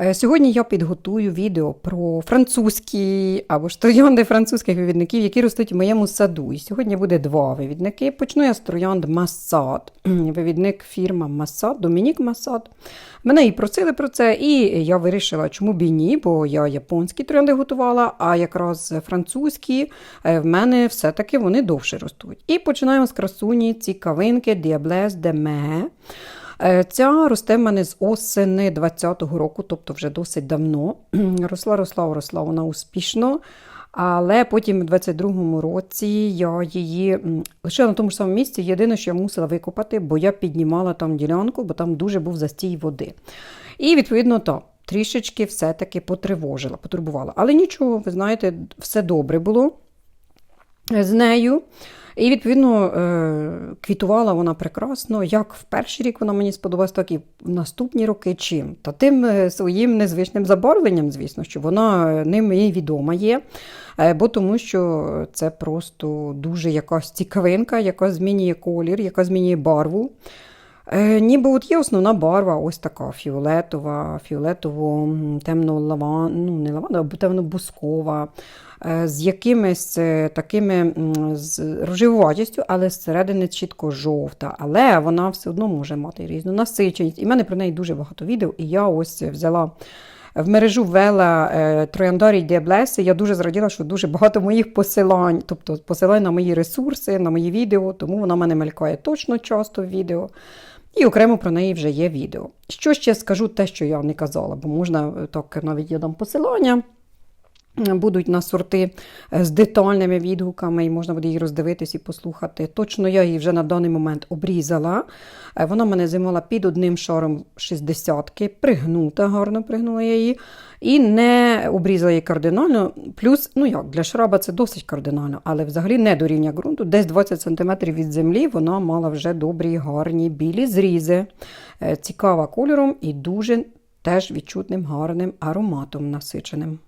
Е, Сьогодні я підготую відео про французькі або ж троянди французьких вивідників, які ростуть в моєму саду. І сьогодні буде два вивідники. Почну я з троянд Массад. Вивідник фірма Массад, Домінік Массад. Мене і просили про це, і я вирішила, чому б і ні, бо я японські троянди готувала, а якраз французькі е, в мене все-таки вони довше ростуть. І починаємо з красуні цікавинки Diables de Mai. Е, Ця росте в мене з осени 20-го року, тобто вже досить давно. Росла, росла, росла вона успішно. Але потім, у 22-му році, я її лишила на тому ж самому місці. Єдине, що я мусила викопати, бо я піднімала там ділянку, бо там дуже був застій води. І, відповідно, так, трішечки все-таки потривожила, потурбувала. Але нічого, ви знаєте, все добре було з нею. І, відповідно, е, квітувала вона прекрасно. Як в перший рік вона мені сподобалась, так і в наступні роки чим? Та тим е, своїм незвичним забарвленням, звісно, що вона е, ним і відома є. Бо тому що це просто дуже якась цікавинка, яка змінює колір, яка змінює барву. Е, ніби от є основна барва, ось така фіолетова, фіолетово, м, темно-лаван, ну не лаванда, а темно-бускова, е, з якимись е, такими з рожевуватістю, але зсередини чітко жовта. Але вона все одно може мати різну насиченість. І в мене про неї дуже багато відео, і я ось взяла. В мережу ввела е, Трояндарій Діаблеси. Я дуже зраділа, що дуже багато моїх посилань, тобто посилань на мої ресурси, на мої відео, тому вона мене мелькає точно часто в відео. І окремо про неї вже є відео. Що ще скажу, те, що я не казала, бо можна е, так навіть я дам посилання. Будуть на сорти е, з детальними відгуками, і можна буде її роздивитись і послухати. Точно я її вже на даний момент обрізала. Е, Вона мене зимала під одним шаром 60-ки, пригнута, гарно пригнула я її. І не обрізала її кардинально. Плюс, ну як, для шраба це досить кардинально, але взагалі не до рівня ґрунту. Десь 20 см від землі вона мала вже добрі, гарні білі зрізи. Е, Цікава кольором і дуже теж відчутним гарним ароматом насиченим.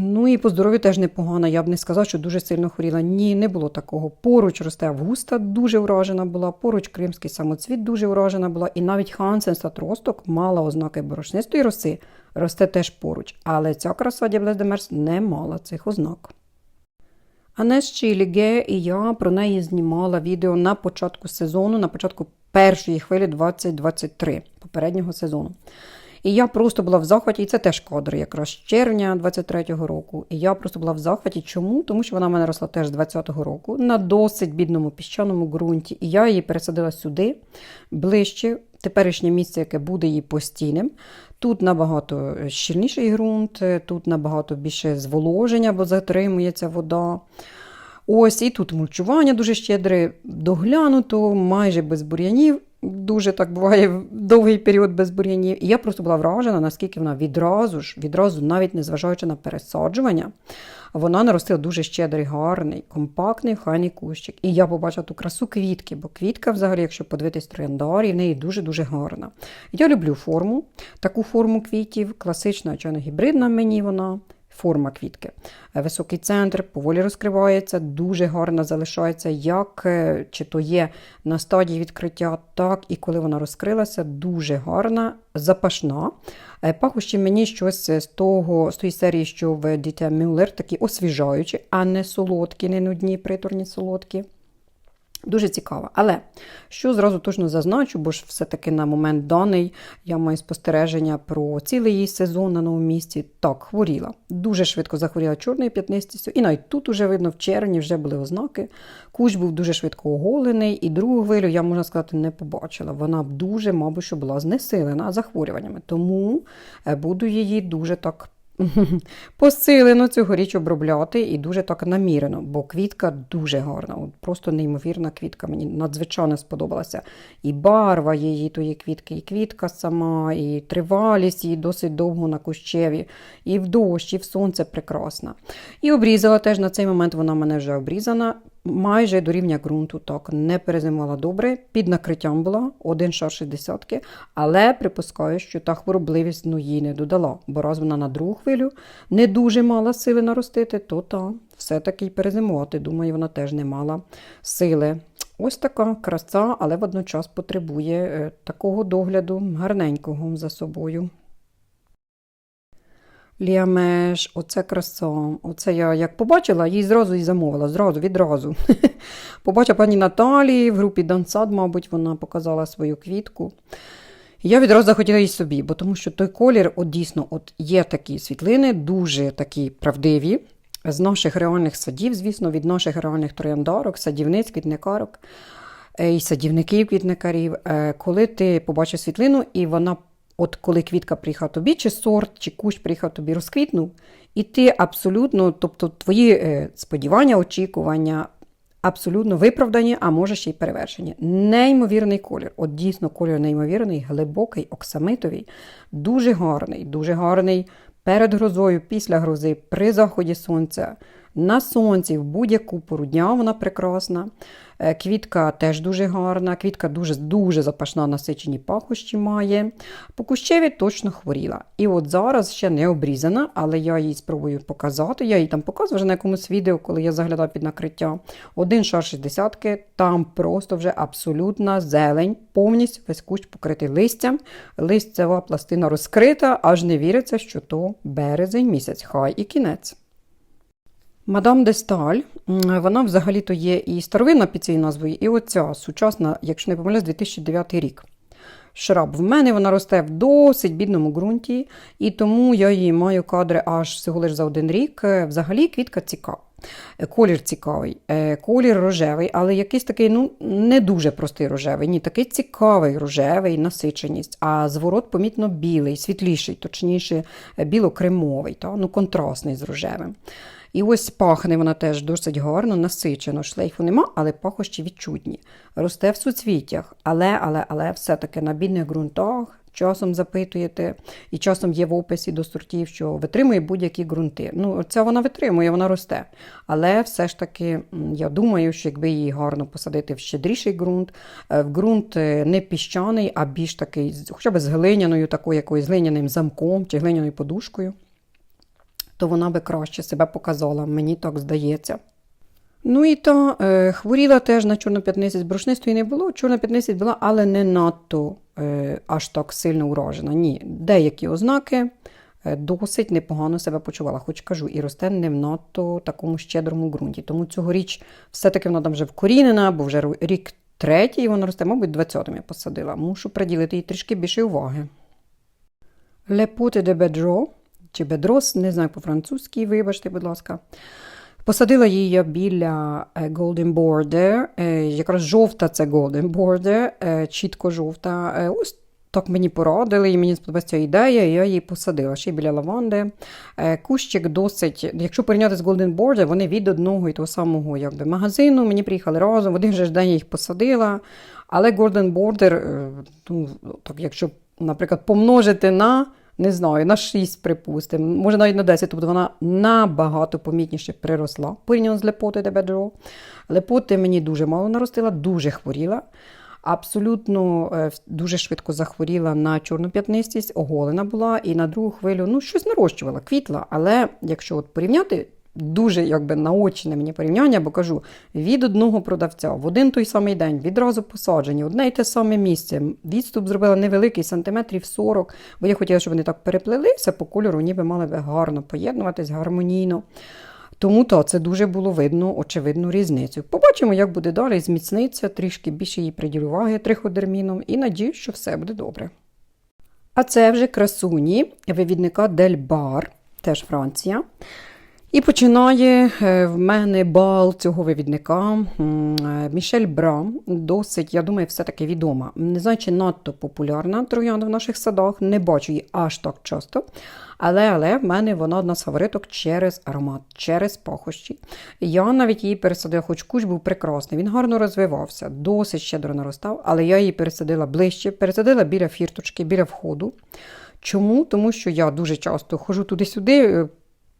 Ну і по здоров'ю теж непогано. Я б не сказала, що дуже сильно хворіла. Ні, не було такого. Поруч росте Августа, дуже вражена була, поруч кримський самоцвіт дуже вражена була, і навіть Хансен Сатросток мала ознаки борошнистої роси, росте теж поруч. Але ця краса Діаблес де Мерс не мала цих ознак. Анес Чіліге і я про неї знімала відео на початку сезону, на початку першої хвилі 2023 попереднього сезону. І я просто була в захваті, і це теж кадр якраз червня 23-го року. І я просто була в захваті. Чому? Тому що вона в мене росла теж з 20-го року на досить бідному піщаному ґрунті. І я її пересадила сюди, ближче, теперішнє місце, яке буде її постійним. Тут набагато щільніший ґрунт, тут набагато більше зволоження, бо затримується вода. Ось і тут мульчування дуже щедре, доглянуто, майже без бур'янів. Дуже так буває довгий період без бур'янів. І я просто була вражена, наскільки вона відразу ж, відразу, навіть незважаючи на пересаджування, вона наростила дуже щедрий, гарний, компактний, хайний кущик. І я побачила ту красу квітки, бо квітка, взагалі, якщо подивитись трояндарі, в неї дуже-дуже гарна. Я люблю форму, таку форму квітів, класична, чи не гібридна мені вона. Форма квітки. Е, Високий центр поволі розкривається, дуже гарно залишається, як е, чи то є на стадії відкриття, так і коли вона розкрилася, дуже гарна, запашна. Е, Пахощі мені щось з того, з тої серії, що в Дітя Мюллер, такі освіжаючі, а не солодкі, не нудні, приторні солодкі. Дуже цікаво. Але що зразу точно зазначу, бо ж все-таки на момент даний я маю спостереження про цілий її сезон на новому місці. Так, хворіла. Дуже швидко захворіла чорною п'ятнистістю. І навіть тут уже видно, в червні вже були ознаки. Кущ був дуже швидко оголений, і другу хвилю я, можна сказати, не побачила. Вона дуже, мабуть, що була знесилена захворюваннями. Тому е, буду її дуже так посилено цьогоріч обробляти і дуже так намірено, бо квітка дуже гарна, просто неймовірна квітка. Мені надзвичайно сподобалася. І барва її тої квітки, і квітка сама, і тривалість її досить довго на кущеві, і в дощ, і в сонце прекрасна. І обрізала теж на цей момент, вона мене вже обрізана. Майже до рівня ґрунту, так, не перезимувала добре, під накриттям була, один шар 60 але припускаю, що та хворобливість ну, їй не додала, бо раз вона на другу хвилю не дуже мала сили наростити, то та все-таки й перезимувати. Думаю, вона теж не мала сили. Ось така краса, але водночас потребує е, такого догляду гарненького за собою. Ліамеш, оце краса. Оце я як побачила, їй зразу і замовила, зразу, відразу. Побачила пані Наталі в групі Дансад, мабуть, вона показала свою квітку. Я відразу захотіла її собі, бо тому що той колір, от дійсно, от є такі світлини, дуже такі правдиві. З наших реальних садів, звісно, від наших реальних трояндарок, садівниць, квітникарок е, і садівників, квітникарів. Е, Коли ти побачив світлину, і вона, от коли квітка приїхала тобі, чи сорт, чи кущ приїхав тобі, розквітнув, і ти абсолютно, тобто твої е, сподівання, очікування абсолютно виправдані, а може ще й перевершені. Неймовірний колір. От дійсно колір неймовірний, глибокий, оксамитовий, дуже гарний, дуже гарний перед грозою, після грози, при заході сонця. На сонці в будь-яку пору дня вона прекрасна. Е, Квітка теж дуже гарна, квітка дуже дуже запашна, насичені пахощі має. По кущеві точно хворіла. І от зараз ще не обрізана, але я її спробую показати. Я її там показувала вже на якомусь відео, коли я заглядала під накриття. Один шар 60 там просто вже абсолютна зелень, повністю весь кущ покритий листям. Листява пластина розкрита, аж не віриться, що то березень місяць, хай і кінець. Мадам де Сталь, вона взагалі-то є і старовинна під цією назвою, і оця сучасна, якщо не помиляюсь, 2009 рік. Шраб. В мене вона росте в досить бідному ґрунті, і тому я її маю кадри аж всього лише за один рік. Е, Взагалі квітка цікава. Е, Колір цікавий, е, колір рожевий, але якийсь такий ну, не дуже простий рожевий. Ні, такий цікавий рожевий, насиченість, а зворот помітно білий, світліший, точніше, білокремовий, та? ну, контрастний з рожевим. І ось пахне вона теж досить гарно, насичено. Шлейфу нема, але пахощі відчутні. Росте в суцвіттях, але, але, але все-таки на бідних ґрунтах. Часом запитуєте, і часом є в описі до сортів, що витримує будь-які ґрунти. Ну, це вона витримує, вона росте. Але все ж таки, я думаю, що якби її гарно посадити в щедріший ґрунт, е, в ґрунт е, не піщаний, а більш такий, хоча б з глиняною, такою якоюсь глиняним замком чи глиняною подушкою, то вона би краще себе показала, мені так здається. Ну і та е, хворіла теж на чорну п'ятницю, брушнистої не було. Чорна п'ятниця була, але не надто е, аж так сильно уражена. Ні, деякі ознаки е, досить непогано себе почувала. Хоч кажу, і росте не в надто такому щедрому ґрунті. Тому цьогоріч все-таки вона там вже вкорінена, бо вже рік третій, і вона росте, мабуть, 20-м я посадила. Мушу приділити їй трішки більше уваги. Лепоти де бедро, чи бедрос, не знаю по-французьки, вибачте, будь ласка. Посадила її біля е, Golden Border, е, якраз жовта це Golden Border, е, чітко жовта. Ось так мені порадили, і мені сподобалася ідея, і я її посадила ще біля лаванди. Кущик досить, якщо порівняти з Golden Border, вони від одного і того самого якби, магазину. Мені приїхали разом, в один же день я їх посадила. Але Golden Border, ну, так, якщо, наприклад, помножити на не знаю, на 6, припустимо, може навіть на 10, тобто вона набагато помітніше приросла порівняно з лепоти де бедро. Лепоти мені дуже мало наростила, дуже хворіла. Абсолютно е, дуже швидко захворіла на чорну п'ятнистість, оголена була, і на другу хвилю ну, щось нарощувала, квітла. Але якщо от порівняти, дуже якби наочне мені порівняння, бо кажу, від одного продавця в один той самий день відразу посаджені, одне й те саме місце. Відступ зробила невеликий, сантиметрів 40, бо я хотіла, щоб вони так переплелися по кольору, ніби мали би гарно поєднуватись, гармонійно. Тому то це дуже було видно, очевидну різницю. Побачимо, як буде далі, зміцниться, трішки більше їй приділю уваги триходерміном і надію, що все буде добре. А це вже красуні вивідника Дель Бар, теж Франція. І починає е, в мене бал цього вивідника е, Мішель Бра. Досить, я думаю, все-таки відома. Не знаю, чи надто популярна троянда в наших садах, не бачу її аж так часто. Але, але в мене вона одна з фавориток через аромат, через пахощі. Я навіть її пересадила, хоч кущ був прекрасний, він гарно розвивався, досить щедро наростав, але я її пересадила ближче, пересадила біля фірточки, біля входу. Чому? Тому що я дуже часто ходжу туди-сюди, е,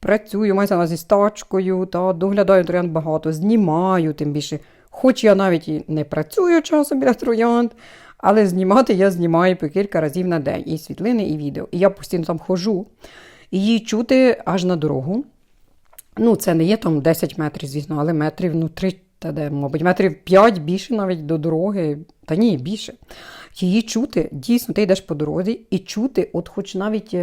працюю, майже на зі стачкою, та доглядаю троянд багато, знімаю тим більше. Хоч я навіть і не працюю часом біля троянд, але знімати я знімаю по кілька разів на день. І світлини, і відео. І я постійно там хожу. І її чути аж на дорогу. Ну, це не є там 10 метрів, звісно, але метрів, ну, 3, та де, мабуть, метрів 5 більше навіть до дороги. Та ні, більше. Її чути, дійсно, ти йдеш по дорозі і чути, от хоч навіть.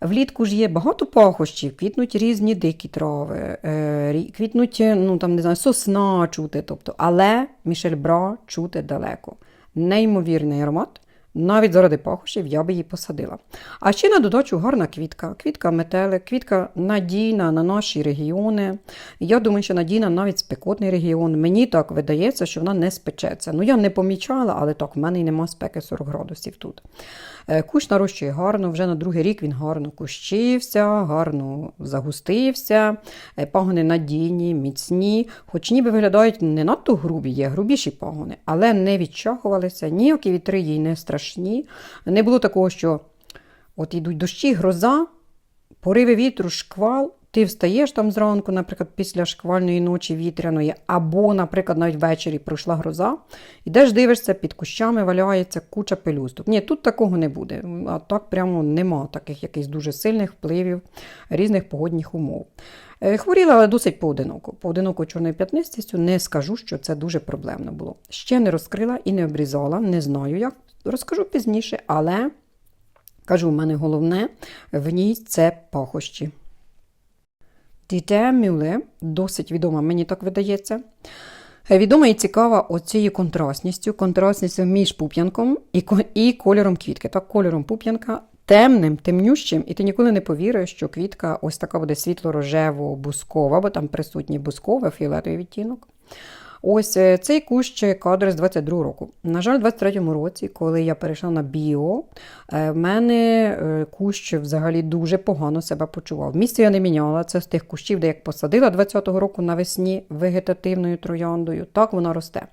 Влітку ж є багато пахощів, квітнуть різні дикі трави, е, квітнуть, е, ну там не знаю, сосна чути, тобто, але Мішель Бра чути далеко. Неймовірний аромат. Навіть заради пахощів я би її посадила. А ще на додачу гарна квітка. Квітка метелик, квітка надійна на наші регіони. Я думаю, що надійна навіть спекотний регіон. Мені так видається, що вона не спечеться. Ну, я не помічала, але так, в мене й нема спеки 40 градусів тут. Е, Кущ нарощує гарно, вже на другий рік він гарно кущився, гарно загустився, е, пагони надійні, міцні, хоч ніби виглядають не надто грубі, є грубіші пагони, але не відчахувалися, ніякі вітри їй не страшні. Не було такого, що от йдуть дощі, гроза, пориви вітру, шквал. Ти встаєш там зранку, наприклад, після шквальної ночі вітряної, або, наприклад, навіть ввечері пройшла гроза, ідеш, дивишся, під кущами валяється куча пелюсток. Ні, тут такого не буде. А так прямо нема таких якихось дуже сильних впливів різних погодних умов. Е, Хворіла, але досить поодиноко. Поодиноко чорною п'ятнистістю не скажу, що це дуже проблемно було. Ще не розкрила і не обрізала, не знаю як. Розкажу пізніше, але кажу, в мене головне в ній це пахощі. Діте Мюле, досить відома, мені так видається. Е, Відома і цікава оцією контрастністю, контрастністю між пуп'янком і, і кольором квітки. Так, кольором пуп'янка темним, темнющим, і ти ніколи не повіриш, що квітка ось така буде світло-рожево-бускова, бо там присутній бусковий фіолетовий відтінок. Ось е, цей кущ кадр з 22 року. На жаль, в 23-му році, коли я перейшла на біо, е, в мене е, кущ взагалі дуже погано себе почував. Місце я не міняла. Це з тих кущів, де як посадила 20-го року навесні вегетативною трояндою. Так вона росте.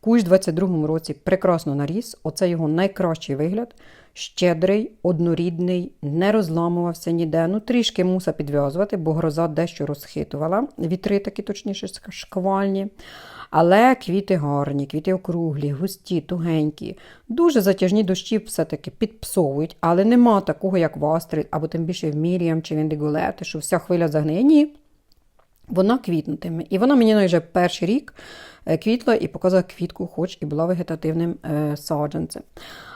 Кущ в 22-му році прекрасно наріс. Оце його найкращий вигляд. Щедрий, однорідний, не розламувався ніде. Ну, трішки муса підв'язувати, бо гроза дещо розхитувала. Вітри такі точніше шквальні. Але квіти гарні, квіти округлі, густі, тугенькі. Дуже затяжні дощі все-таки підпсовують, але нема такого, як в Астрид, або тим більше в Міріям чи в Індиголети, що вся хвиля загниє. Ні. Вона квітнутиме. І вона мені вже перший рік е, квітла і показала квітку, хоч і була вегетативним е, саджанцем.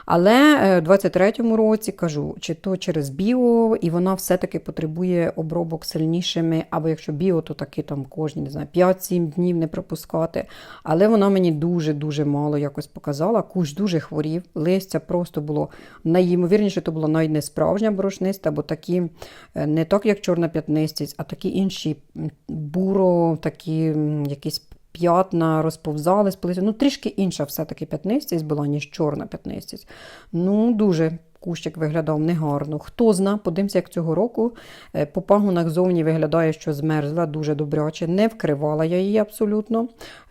Але е, в 23-му році кажу, чи то через біо, і вона все-таки потребує обробок сильнішими, або якщо біо, то таки там кожні не знаю, 5-7 днів не пропускати. Але вона мені дуже-дуже мало якось показала. Кущ дуже хворів, листя просто було найімовірніше, то було навіть не справжня борошниста, бо такі не так, як чорна п'ятнистість, а такі інші буро, такі якісь п'ятна розповзались, полиці. Ну, трішки інша все-таки п'ятнистість була, ніж чорна п'ятнистість. Ну, дуже кущик виглядав негарно. Хто зна, подивимося, як цього року. Е, По пагонах зовні виглядає, що змерзла дуже добряче. Не вкривала я її абсолютно,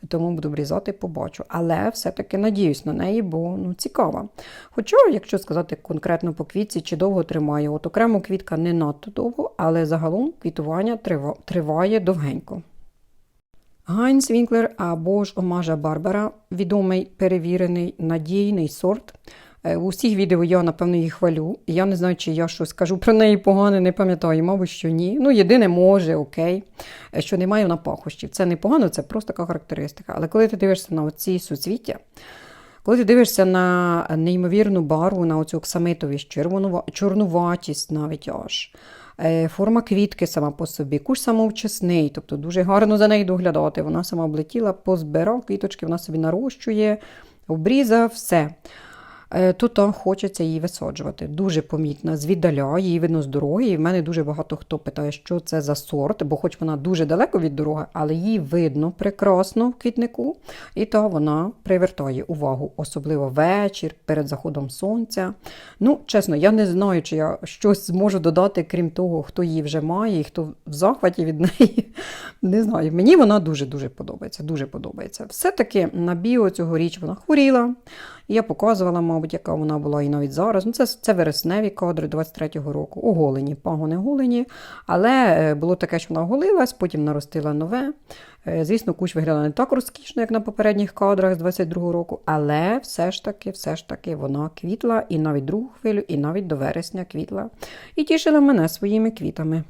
тому буду обрізати, побачу. Але все-таки надіюсь на неї, бо ну, цікава. Хоча, якщо сказати конкретно по квітці, чи довго тримає, от окремо квітка не надто довго, але загалом квітування триває довгенько. Гайнс Вінклер або ж Омажа Барбара відомий, перевірений, надійний сорт. Е, У всіх відео я, напевно, її хвалю. Я не знаю, чи я щось скажу про неї погане, не пам'ятаю, мабуть, що ні. Ну, єдине, може, окей, е, що немає вона пахощів. Це не погано, це просто така характеристика. Але коли ти дивишся на оці суцвіття, коли ти дивишся на неймовірну барву, на оцю оксамитовість, чорнуватість навіть аж, форма квітки сама по собі, куш самовчасний, тобто дуже гарно за нею доглядати. Вона сама облетіла, позбирав квіточки, вона собі нарощує, обрізав, все. Е, там хочеться її висаджувати. Дуже помітна, звіддаля, її видно з дороги. І в мене дуже багато хто питає, що це за сорт, бо хоч вона дуже далеко від дороги, але її видно прекрасно в квітнику, і то вона привертає увагу, особливо вечір, перед заходом сонця. Ну, чесно, я не знаю, чи я щось зможу додати, крім того, хто її вже має і хто в захваті від неї. Не знаю. Мені вона дуже-дуже подобається. Дуже подобається. Все-таки на біо цьогоріч вона хворіла. Я показувала, мабуть. Мабуть, яка вона була і навіть зараз. Ну, це, це вересневі кадри 23-го року. Оголені, пагони голені. Але е, було таке, що вона оголилась, потім наростила нове. Е, Звісно, кущ виглядала не так розкішно, як на попередніх кадрах з 22-го року, але все ж таки, все ж таки, вона квітла і навіть другу хвилю, і навіть до вересня квітла. І тішила мене своїми квітами.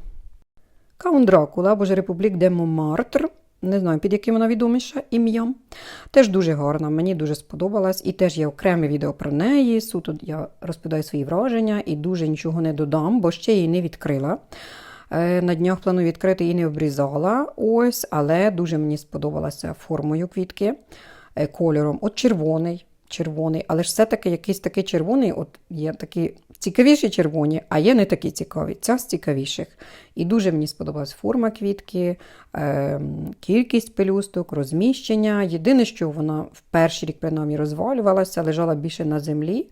Каун Дракула, або ж Републік де Монмартр, не знаю, під яким вона відоміша ім'ям. Теж дуже гарна, мені дуже сподобалась. І теж є окреме відео про неї. Суто я розповідаю свої враження і дуже нічого не додам, бо ще її не відкрила. Е, На днях планую відкрити і не обрізала. Ось, але дуже мені сподобалася формою квітки, е, кольором. От червоний. Червоний, але ж все-таки якийсь такий червоний, от є такі цікавіші червоні, а є не такі цікаві. Ця з цікавіших. І дуже мені сподобалась форма квітки, е, кількість пелюсток, розміщення. Єдине, що вона в перший рік принаймні розвалювалася, лежала більше на землі,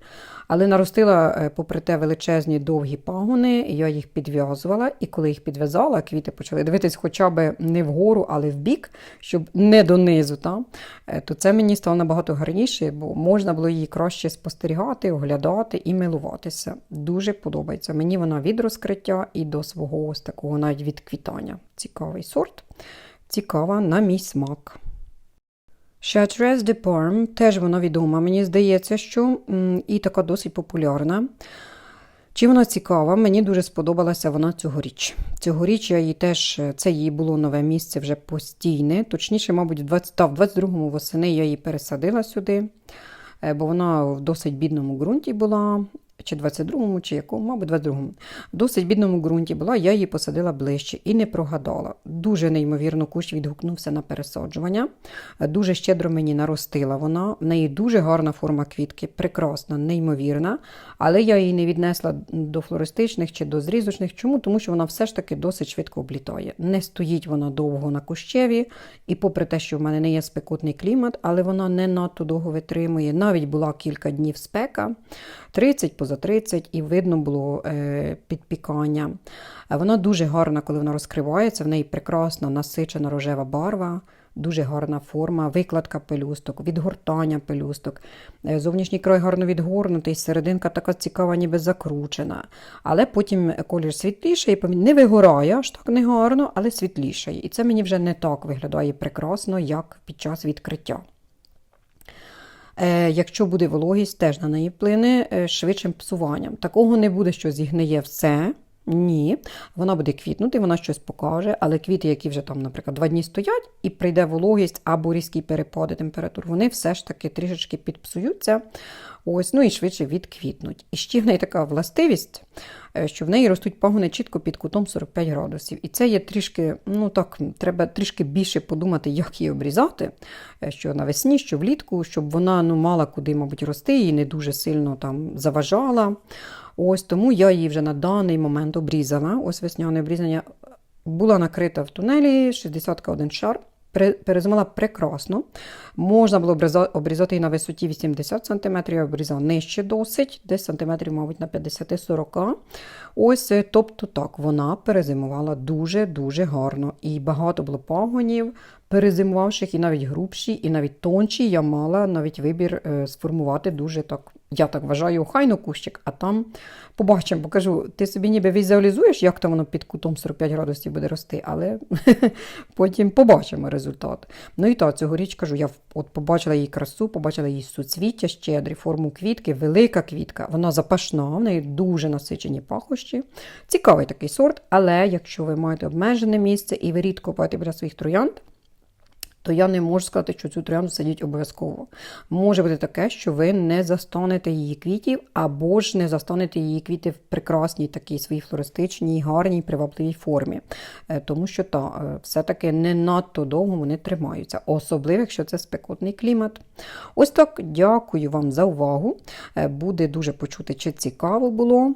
але наростила, е, попри те, величезні довгі пагони, я їх підв'язувала. І коли їх підв'язала, квіти почали дивитись хоча б не вгору, але в бік, щоб не донизу. Та? е, То це мені стало набагато гарніше, бо можна було її краще спостерігати, оглядати і милуватися. Дуже подобається. Мені вона від розкриття і до свого ось такого навіть відквітання. Цікавий сорт. Цікава на мій смак. Chartreuse de Parme, теж вона відома. Мені здається, що і така досить популярна. Чи вона цікава? Мені дуже сподобалася вона цьогоріч. Цьогоріч я її теж, це її було нове місце вже постійне. Точніше, мабуть, в 20, та, в 22-му восени я її пересадила сюди, е, бо вона в досить бідному ґрунті була. Чи 22-му, чи якому, мабуть, 22-му. В досить бідному ґрунті була, я її посадила ближче і не прогадала. Дуже неймовірно кущ відгукнувся на пересаджування. Дуже щедро мені наростила вона. В неї дуже гарна форма квітки, прекрасна, неймовірна. Але я її не віднесла до флористичних чи до зрізочних. Чому? Тому що вона все ж таки досить швидко облітає. Не стоїть вона довго на кущеві, і попри те, що в мене не є спекотний клімат, але вона не надто довго витримує. Навіть була кілька днів спека, 30 поза 30, і видно було е, підпікання. Е, Вона дуже гарна, коли вона розкривається, в неї прекрасна насичена рожева барва. Дуже гарна форма, викладка пелюсток, відгортання пелюсток. Е, Зовнішній край гарно відгорнутий, серединка така цікава, ніби закручена. Але потім колір світліший, не вигорає аж так не гарно, але світліший. І це мені вже не так виглядає прекрасно, як під час відкриття. Е, Якщо буде вологість, теж на неї вплине е, швидшим псуванням. Такого не буде, що зігниє все. Ні, вона буде квітнути, вона щось покаже, але квіти, які вже там, наприклад, два дні стоять, і прийде вологість або різкі перепади температур, вони все ж таки трішечки підпсуються. Ось, ну і швидше відквітнуть. І ще в неї така властивість, е, що в неї ростуть пагони чітко під кутом 45 градусів. І це є трішки, ну так, треба трішки більше подумати, як її обрізати, е, що навесні, що влітку, щоб вона ну, мала куди, мабуть, рости і не дуже сильно там заважала. Ось тому я її вже на даний момент обрізала. Ось весняне обрізання була накрита в тунелі 61 шар. Пере- Перезимала прекрасно. Можна було обрізати і на висоті 80 см, я обрізала нижче досить, десь сантиметрів, мабуть, на 50-40. Ось, е, тобто так, вона перезимувала дуже-дуже гарно. І багато було пагонів, перезимувавших, і навіть грубші, і навіть тонші. Я мала навіть вибір е, сформувати дуже так. Я так вважаю, охайно кущик, а там побачимо, покажу. Ти собі ніби візуалізуєш, як там воно під кутом 45 градусів буде рости, але потім побачимо результат. Ну і так, цьогоріч кажу, я от побачила її красу, побачила її суцвіття щедрі, форму квітки, велика квітка. Вона запашна, в неї дуже насичені пахощі. Цікавий такий сорт, але якщо ви маєте обмежене місце і ви рідко купуєте біля своїх троянд, то я не можу сказати, що цю троянду садіть обов'язково. Може бути таке, що ви не застанете її квітів, або ж не застанете її квіти в прекрасній такій своїй флористичній, гарній, привабливій формі. Е, Тому що та, е, все-таки не надто довго вони тримаються, особливо, якщо це спекотний клімат. Ось так, дякую вам за увагу. Е, Буде дуже почути, чи цікаво було.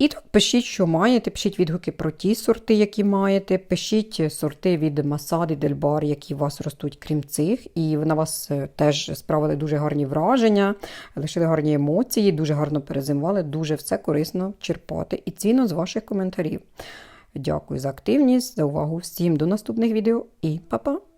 І так пишіть, що маєте, пишіть відгуки про ті сорти, які маєте. Пишіть сорти від Масади Дельбар, які у вас ростуть, крім цих. І на вас е, теж справили дуже гарні враження, лишили гарні емоції, дуже гарно перезимували, дуже все корисно черпати і цінно з ваших коментарів. Дякую за активність, за увагу всім до наступних відео і па-па!